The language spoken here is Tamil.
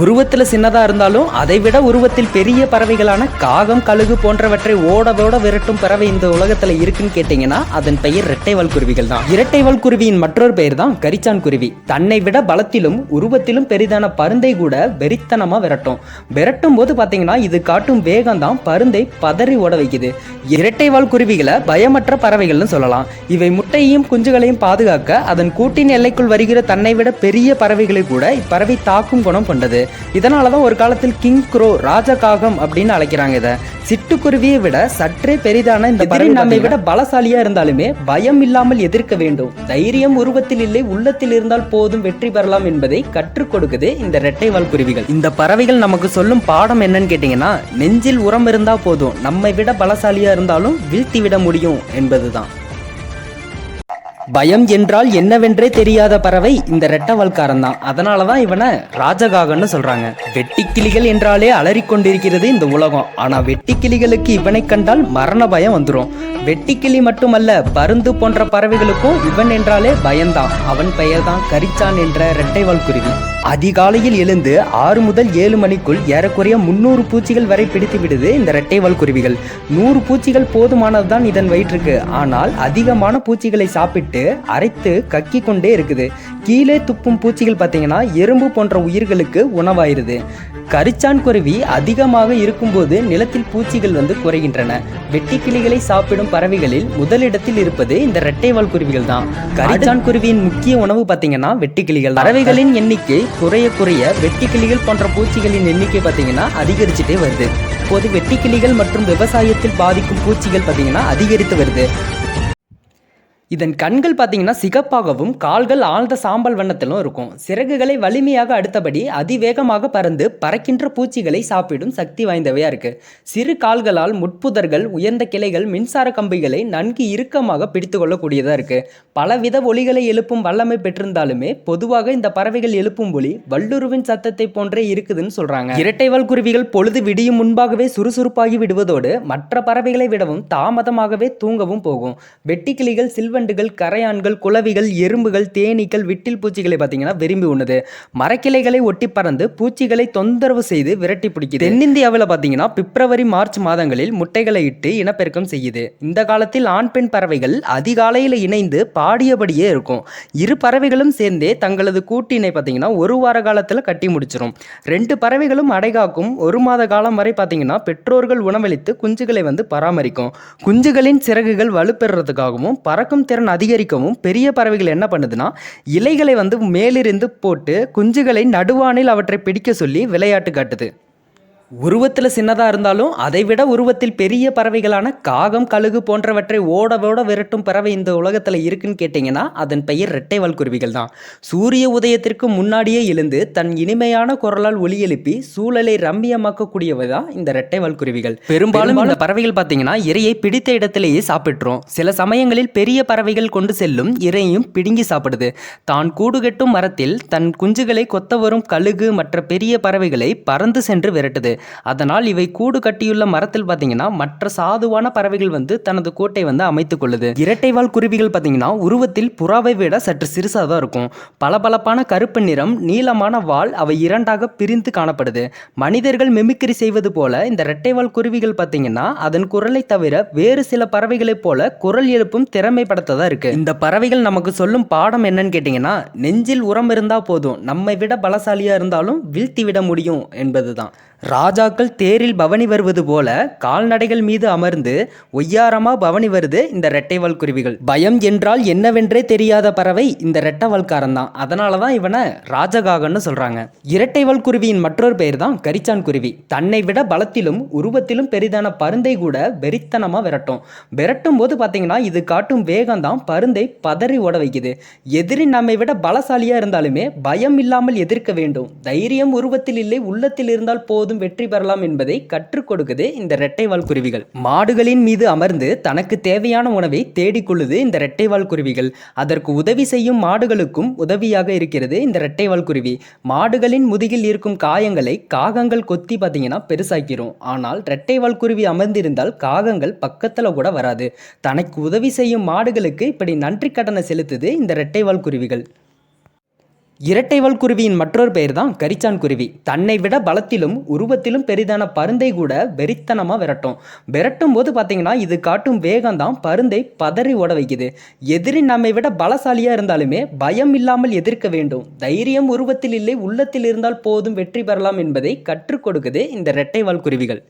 உருவத்தில் சின்னதாக இருந்தாலும் அதை விட உருவத்தில் பெரிய பறவைகளான காகம் கழுகு போன்றவற்றை ஓடதோட விரட்டும் பறவை இந்த உலகத்தில் இருக்குன்னு கேட்டிங்கன்னா அதன் பெயர் இரட்டைவால் குருவிகள் தான். இரட்டைவால் குருவியின் மற்றொரு பெயர் தான் கரிச்சான் குருவி. தன்னை விட பலத்திலும் உருவத்திலும் பெரிதான பருந்தை கூட வெறித்தனமாக விரட்டும். விரட்டும் போது பார்த்தீங்கன்னா இது காட்டும் வேகம் தான் பருந்தை பதறி ஓட வைக்குது. இரட்டைவால் குருவிகளை பயமற்ற பறவைகள்னு சொல்லலாம். இவை முட்டையையும் குஞ்சுகளையும் பாதுகாக்க அதன் கூட்டின் எல்லைக்குள் வருகிற தன்னை விட பெரிய பறவைகளை கூட இப்பறவை தாக்கும் குணம் கொண்டது. இதனால தான் ஒரு காலத்தில் கிங் க்ரோ ராஜகாகம் அப்படின்னு அழைக்கிறாங்க இதை. சிட்டுக்குருவியை விட சற்றே பெரிதான இந்த பறவை நம்மை விட பலசாலியா இருந்தாலுமே பயம் இல்லாமல் எதிர்க்க வேண்டும். தைரியம் உருவத்தில் இல்லை உள்ளத்தில் இருந்தால் போதும் வெற்றி பெறலாம் என்பதை கற்றுக் கொடுக்குது இந்த இரட்டைவால் குருவிகள். இந்த பறவைகள் நமக்கு சொல்லும் பாடம் என்னன்னு கேட்டிங்கன்னா நெஞ்சில் உரம் இருந்தா போதும் நம்மை விட பலசாலியா இருந்தாலும் வீழ்த்தி விட முடியும் என்பதுதான். பயம் என்றால் என்னவென்றே தெரியாத பறவை இந்த ரெட்டவல்காரன் தான் அதனால தான் இவனை ராஜகாகன்னு சொல்றாங்க. வெட்டிக்கிளிகள் என்றாலே அலறிக்கொண்டிருக்கிறது இந்த உலகம். ஆனா வெட்டிக்கிளிகளுக்கு இவனை கண்டால் மரண பயம் வந்துடும் வெட்டிக்கிளி மட்டுமல்ல பருந்து போன்ற பறவைகளுக்கும் இவன் என்றாலே பயம்தான். அவன் பெயர்தான் கரிச்சான் என்ற இரட்டைவால் குருவி அதிகாலையில் எழுந்து ஆறு முதல் ஏழு மணிக்குள் ஏறக்குறைய முன்னூறு பூச்சிகள் வரை பிடித்து விடுது இந்த ரெட்டைவால் குருவிகள். நூறு பூச்சிகள் போதுமானதுதான் இதன் வயிற்றுக்கு. ஆனால் அதிகமான பூச்சிகளை சாப்பிட்டு அரைத்து கக்கி கொண்டே இருக்குது. கீழே துப்பும் பூச்சிகள் பார்த்தீங்கன்னா எறும்பு போன்ற உயிர்களுக்கு உணவாயிருது. கரிச்சான் குருவி அதிகமாக இருக்கும்போது நிலத்தில் பூச்சிகள் வந்து குறைகின்றன. வெட்டுக்கிளிகளை சாப்பிடும் பறவைகளில் முதலிடத்தில் இருப்பது இந்த இரட்டைவால் குருவிகள் தான் கரிச்சான் குருவியின் முக்கிய உணவு பார்த்தீங்கன்னா வெட்டுக்கிளிகள் பறவைகளின் எண்ணிக்கை குறைய குறைய வெட்டிக்கிளிகள் போன்ற பூச்சிகளின் எண்ணிக்கை பார்த்தீங்கன்னா அதிகரிச்சுட்டே வருது. இப்போது வெட்டிக்கிளிகள் மற்றும் விவசாயத்தில் பாதிக்கும் பூச்சிகள் பார்த்தீங்கன்னா அதிகரித்து வருது. இதன் கண்கள் பார்த்தீங்கன்னா சிகப்பாகவும் கால்கள் ஆழ்ந்த சாம்பல் வண்ணத்திலும் இருக்கும். சிறகுகளை வலிமையாக அடுத்தபடி அதிவேகமாக பறந்து பறக்கின்ற பூச்சிகளை சாப்பிடும் சக்தி வாய்ந்தவையாக இருக்கு. சிறு கால்களால் முட்புதர்கள் உயர்ந்த கிளைகள் மின்சார கம்பிகளை நன்கு இறுக்கமாக பிடித்து கொள்ளக்கூடியதாக இருக்கு. பலவித ஒலிகளை எழுப்பும் வல்லமை பெற்றிருந்தாலுமே பொதுவாக இந்த பறவைகள் எழுப்பும் ஒலி வல்லுருவின் சத்தத்தை போன்றே இருக்குதுன்னு சொல்றாங்க. இரட்டைவால் குருவிகள் பொழுது விடியும் முன்பாகவே சுறுசுறுப்பாகி விடுவதோடு மற்ற பறவைகளை விடவும் தாமதமாகவே தூங்கவும் போகும். வெட்டிக்கிளிகள் சில்வண்டுகள் கரையான்கள் குளவிகள் எறும்புகள் தேனீக்கள் விட்டில் பூச்சிகளை பார்த்தீங்கன்னா விரும்பி உண்ணுது. மரக்கிளைகளை ஒட்டி பறந்து பூச்சிகளை தொந்தரவு செய்து விரட்டி பிடிக்குது. தென்னிந்தியாவில் பார்த்தீங்கன்னா பிப்ரவரி மார்ச் மாதங்களில் முட்டைகளை இட்டு இனப்பெருக்கம் செய்யுது. இந்த காலத்தில் ஆண் பெண் பறவைகள் அதிகாலையில் இணைந்து பாடியபடியே இருக்கும். இரு பறவைகளும் சேர்ந்தே தங்களது கூட்டினை பார்த்தீங்கன்னா ஒரு வார காலத்தில் கட்டி முடிச்சிரும். ரெண்டு பறவைகளும் அடைகாக்கும் ஒரு மாத காலம் வரை பார்த்தீங்கன்னா பெற்றோர்கள் உணவளித்து குஞ்சுகளை வந்து பராமரிக்கும். குஞ்சுகளின் சிறகுகள் வலுப்பெறுறதுக்காகவும் பறக்கும் திறன் அதிகரிக்கவும் பெரிய பறவைகள் என்ன பண்ணுதுன்னா இலைகளை வந்து மேலிருந்து போட்டு குஞ்சுகளை நடுவானில் அவற்றை பிடிக்க சொல்லி விளையாட்டு காட்டுது. உருவத்தில் சின்னதாக இருந்தாலும் அதை விட உருவத்தில் பெரிய பறவைகளான காகம் கழுகு போன்றவற்றை ஓட ஓட விரட்டும் பறவை இந்த உலகத்தில் இருக்குன்னு கேட்டிங்கன்னா அதன் பெயர் இரட்டைவால் குருவிகள் தான். சூரிய உதயத்திற்கு முன்னாடியே எழுந்து தன் இனிமையான குரலால் ஒலி எழுப்பி சூழலை ரம்மியமாக்கக்கூடியவை தான் இந்த இரட்டைவால் குருவிகள். பெரும்பாலும் இந்த பறவைகள் பார்த்தீங்கன்னா இரையை பிடித்த இடத்திலேயே சாப்பிட்றோம் சில சமயங்களில் பெரிய பறவைகள் கொண்டு செல்லும் இரையும் பிடுங்கி சாப்பிடுது. தான் கூடு கட்டும் மரத்தில் தன் குஞ்சுகளை கொத்த வரும் கழுகு மற்ற பெரிய பறவைகளை பறந்து சென்று விரட்டுது. அதனால் இவை கூடு கட்டியுள்ள மரத்தில் பார்த்தீங்கன்னா மற்ற சாதுவான பறவைகள் வந்து தனது கூட்டை வந்து அமைத்துக் கொள்ளுது. இரட்டைவால் குருவிகள் பார்த்தீங்கன்னா உருவத்தில் புறாவை விட சற்று சிறுசாக தான் இருக்கும். பளபளப்பான கருப்பு நிறம் நீளமான வால் அவை இரண்டாக பிரிந்து காணப்படுது. மனிதர்கள் மெமிக்கிரி செய்வது போல இந்த இரட்டைவால் குருவிகள் பார்த்தீங்கன்னா அதன் குரலை தவிர வேறு சில பறவைகளைப் போல குரல் எழுப்பும் திறமை படத்ததா இருக்கு. இந்த பறவைகள் நமக்கு சொல்லும் பாடம் என்னன்னு கேட்டீங்கன்னா நெஞ்சில் உரம் இருந்தா போதும் நம்மை விட பலசாலியா இருந்தாலும் வீழ்த்தி விட முடியும் என்பதுதான். ராஜாக்கள் தேரில் பவனி வருவது போல கால்நடைகள் மீது அமர்ந்து ஒய்யாரமா பவனி வருது இந்த ரெட்டைவால் குருவிகள். பயம் என்றால் என்னவென்றே தெரியாத பறவை இந்த ரெட்டவால்காரன் தான். அதனால தான் இவனை ராஜகாகன்னு சொல்றாங்க. இரட்டைவால் குருவியின் மற்றொரு பெயர் தான் கரிச்சான் குருவி. தன்னை விட பலத்திலும் உருவத்திலும் பெரிதான பருந்தை கூட வெறித்தனமா விரட்டும். விரட்டும் போது பார்த்தீங்கன்னா இது காட்டும் வேகம் தான் பருந்தை பதறி ஓட வைக்குது. எதிரி நம்மை விட பலசாலியா இருந்தாலுமே பயம் இல்லாமல் எதிர்க்க வேண்டும். தைரியம் உருவத்தில் இல்லை உள்ளத்தில் இருந்தால் போதும். வெற்றி பெறலாம் என்பதை கற்றுக் கொடுக்குது இந்த ரெட்டைவால் குருவிகள். மாடுகளின் மீது அமர்ந்து தனக்கு தேவையான உணவை தேடிக்கொள்ளுது இந்த ரெட்டைவால் குருவிகள். அதற்கு உதவி செய்யும் மாடுகளுக்கும் உதவியாக இருக்கிறது இந்த ரெட்டைவால் குருவி. மாடுகளின் முதுகில் இருக்கும் காயங்களை காகங்கள் கொத்தி பார்த்தீங்கன்னா பெருசாக்கிரும். ஆனால் ரெட்டைவால் குருவி அமர்ந்திருந்தால் காகங்கள் பக்கத்தில் கூட வராது. தனக்கு உதவி செய்யும் மாடுகளுக்கு இப்படி நன்றி கடனை செலுத்துது இந்த ரெட்டைவால் குருவிகள். இரட்டைவால் குருவியின் மற்றொரு பெயர் தான் கரிச்சான் குருவி. தன்னை விட பலத்திலும் உருவத்திலும் பெரிதான பருந்தை கூட வெறித்தனமாக விரட்டும். விரட்டும் போது பார்த்தீங்கன்னா இது காட்டும் வேகம் தான் பருந்தை பதறி ஓட வைக்குது. எதிரி நம்மை விட பலசாலியாக இருந்தாலுமே பயம் இல்லாமல் எதிர்க்க வேண்டும். தைரியம் உருவத்தில் இல்லை உள்ளத்தில் இருந்தால் போதும் வெற்றி பெறலாம் என்பதை கற்றுக் கொடுக்குது இந்த இரட்டைவால் குருவிகள்.